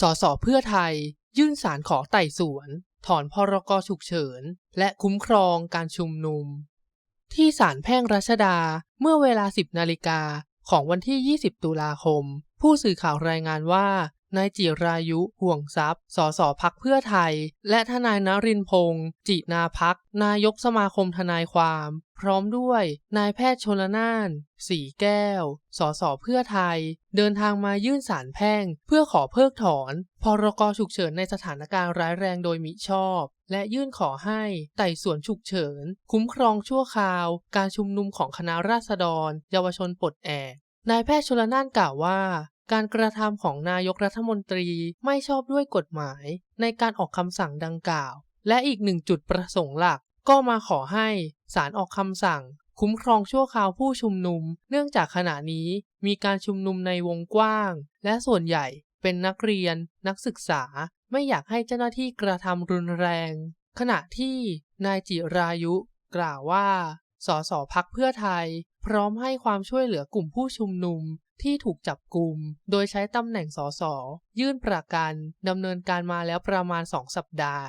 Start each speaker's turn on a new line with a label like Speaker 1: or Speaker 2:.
Speaker 1: สสเพื่อไทย ยื่นสารขอไต่สวน ถอนพรกฉุกเฉิน และคุ้มครองการชุมนุม ที่ศาลแพ่งรัชดาเมื่อเวลา 10 นาฬิกาของวันที่ 20 ตุลาคม ผู้สื่อข่าวรายงานว่า นายจิรายุห่วงทรัพย์ สสพักเพื่อไทย และทนายนรินพงศ์จินาพัก นายกสมาคมทนายความ พร้อมด้วย นายแพทย์ชนละนานสีแก้ว สสเพื่อไทย เดินทางมายื่นสารแพ่ง เพื่อขอเพิกถอน พรกฉุกเฉินในสถานการณ์ร้ายแรงโดยมิชอบ และยื่นขอให้ ไต่สวนฉุกเฉิน คุ้มครองชั่วคราว การชุมนุมของคณะราษฎร เยาวชนปลดแอกนายแพทย์ชลนานกล่าวว่า การกระทำของนายกรัฐมนตรีไม่ชอบด้วยกฎหมาย ในการออกคำสั่งดังกล่าว และอีกหนึ่งจุดประสงค์หลัก ก็มาขอให้ศาลออกคำสั่ง คุ้มครองชั่วคราวผู้ชุมนุม เนื่องจากขณะนี้มีการชุมนุมในวงกว้าง และส่วนใหญ่เป็นนักเรียน นักศึกษา ไม่อยากให้เจ้าหน้าที่กระทำรุนแรง ขณะที่นายจิรายุ กล่าวว่าสสพักเพื่อไทย พร้อมให้ความช่วยเหลือกลุ่มผู้ชุมนุม ที่ถูกจับกลุ่มโดยใช้ตำแหน่งสส ยื่นประกันดำเนินการมาแล้วประมาณ 2 สัปดาห์